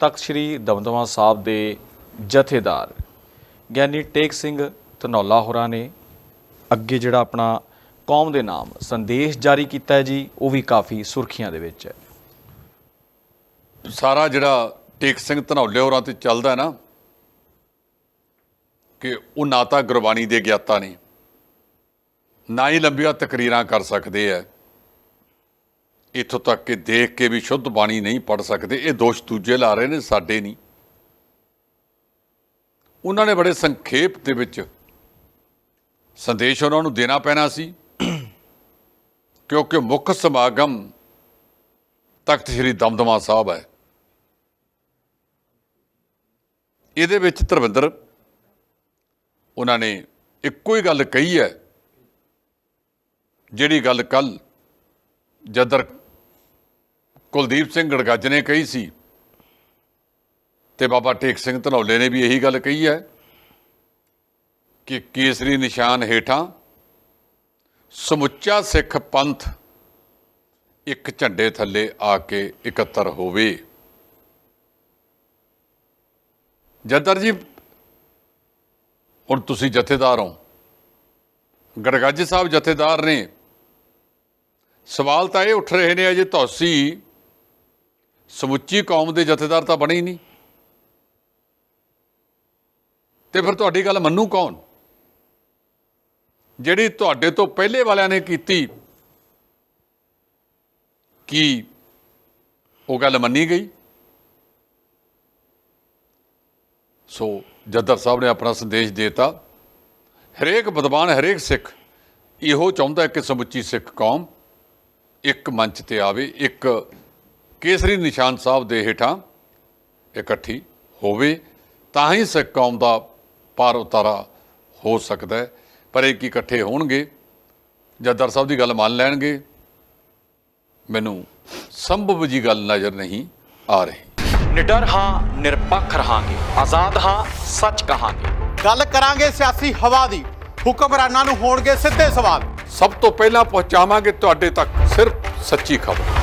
ਤਖਤ ਸ੍ਰੀ ਦਮਦਮਾ ਸਾਹਿਬ ਦੇ ਜਥੇਦਾਰ ਗਿਆਨੀ ਟੇਕ ਸਿੰਘ ਧਨੌਲਾ ਹੋਰਾਂ ਨੇ ਅੱਗੇ ਜਿਹੜਾ ਆਪਣਾ ਕੌਮ ਦੇ ਨਾਮ ਸੰਦੇਸ਼ ਜਾਰੀ ਕੀਤਾ ਹੈ ਜੀ, ਉਹ ਵੀ ਕਾਫੀ ਸੁਰਖੀਆਂ ਦੇ ਵਿੱਚ ਹੈ। ਸਾਰਾ ਜਿਹੜਾ ਟੇਕ ਸਿੰਘ ਧਨੌਲੇ ਹੋਰਾਂ ਤੇ ਚੱਲਦਾ ਨਾ, ਕਿ ਉਹ ਨਾ ਤਾਂ ਗੁਰਬਾਣੀ ਦੇ ਗਿਆਤਾ ਨੇ, ਨਾ ਹੀ ਲੰਬੀਆਂ ਤਕਰੀਰਾਂ ਕਰ ਸਕਦੇ ਆ ਇੱਥੋਂ ਤੱਕ ਕਿ ਦੇਖ ਕੇ ਵੀ ਸ਼ੁੱਧ ਬਾਣੀ ਨਹੀਂ ਪੜ ਸਕਦੇ। ਇਹ ਦੋਸ਼ ਦੂਜੇ ਲਾ ਰਹੇ ਨੇ, ਸਾਡੇ ਨਹੀਂ। ਉਹਨਾਂ ਨੇ ਬੜੇ ਸੰਖੇਪ ਦੇ ਵਿੱਚ ਸੰਦੇਸ਼ ਉਹਨਾਂ ਨੂੰ ਦੇਣਾ ਪੈਣਾ ਸੀ। ਕਿਉਂਕਿ ਮੁੱਖ ਸਮਾਗਮ ਤਖਤ ਸ੍ਰੀ ਦਮਦਮਾ ਸਾਹਿਬ ਹੈ। ਇਹਦੇ ਵਿੱਚ ਧਰਮਿੰਦਰ ਉਹਨਾਂ ਨੇ ਇੱਕੋ ਹੀ ਗੱਲ ਕਹੀ ਹੈ, ਜਿਹੜੀ ਗੱਲ ਕੱਲ ਜਦਰ ਕੁਲਦੀਪ ਸਿੰਘ ਗੜਗੱਜ ਨੇ ਕਹੀ ਸੀ ਤੇ ਬਾਬਾ ਟੇਕ ਸਿੰਘ ਧਨੌਲੇ ਨੇ ਵੀ ਇਹੀ ਗੱਲ ਕਹੀ ਹੈ ਕਿ ਕੇਸਰੀ ਨਿਸ਼ਾਨ ਹੇਠਾਂ ਸਮੁੱਚਾ ਸਿੱਖ ਪੰਥ ਇੱਕ ਝੰਡੇ ਥੱਲੇ ਆ ਕੇ ਇਕੱਤਰ ਹੋਵੇ। ਜਦਰ ਜੀ, ਹੁਣ ਤੁਸੀਂ ਜਥੇਦਾਰ ਹੋ। ਗੜਗੱਜ ਸਾਹਿਬ ਜਥੇਦਾਰ ਨੇ। ਸਵਾਲ ਤਾਂ ਇਹ ਉੱਠ ਰਹੇ ਨੇ ਅਜੇ ਤੁਸੀਂ ਸਮੁੱਚੀ ਕੌਮ ਦੇ ਜਥੇਦਾਰ ਤਾਂ ਬਣੇ ਹੀ ਨਹੀਂ। ਤੇ ਫਿਰ ਤੁਹਾਡੀ ਗੱਲ ਮੰਨੂ ਕੌਣ? ਜਿਹੜੀ ਤੁਹਾਡੇ ਤੋਂ ਪਹਿਲੇ ਵਾਲਿਆਂ ਨੇ ਕੀਤੀ, ਕੀ ਉਹ ਗੱਲ ਮੰਨੀ ਗਈ? ਸੋ ਜੱਦਰ ਸਾਹਿਬ ਨੇ ਆਪਣਾ ਸੰਦੇਸ਼ ਦੇਤਾ, ਹਰੇਕ ਵਿਦਵਾਨ, ਹਰੇਕ ਸਿੱਖ ਇਹੋ ਚਾਹੁੰਦਾ ਕਿ ਸਮੁੱਚੀ ਸਿੱਖ ਕੌਮ ਇੱਕ ਮੰਚ ਤੇ ਆਵੇ, ਇੱਕ ਕੇਸਰੀ ਨਿਸ਼ਾਨ ਸਾਹਿਬ ਦੇ ਹੇਠਾਂ ਇਕੱਠੀ ਹੋਵੇ ਤਾਂ ਹੀ ਸਿੱਖ ਕੌਮ ਦਾ ਪਾਰ ਉਤਾਰਾ ਹੋ ਸਕਦਾ ਹੈ। ਪਰ ਇਹ ਕੀ ਇਕੱਠੇ ਹੋਣਗੇ? ਜੱਦਰ ਸਾਹਿਬ ਦੀ ਗੱਲ ਮੰਨ ਲੈਣਗੇ? ਮੈਨੂੰ ਸੰਭਵ ਜੀ ਗੱਲ ਨਜ਼ਰ ਨਹੀਂ ਆ ਰਹੀ। ਨਿਡਰ ਹਾਂ ਨਿਰਪੱਖ ਰਹਾਂਗੇ। ਆਜ਼ਾਦ ਹਾਂ ਸੱਚ ਕਹਾਂਗੇ। ਗੱਲ ਕਰਾਂਗੇ ਸਿਆਸੀ ਹਵਾ ਦੀ। ਹੁਕਮਰਾਨਾਂ ਨੂੰ ਹੋਣਗੇ ਸਿੱਧੇ ਸਵਾਲ। ਸਭ ਤੋਂ ਪਹਿਲਾਂ ਪਹੁੰਚਾਵਾਂਗੇ ਤੁਹਾਡੇ ਤੱਕ ਸਿਰਫ ਸੱਚੀ ਖਬਰ।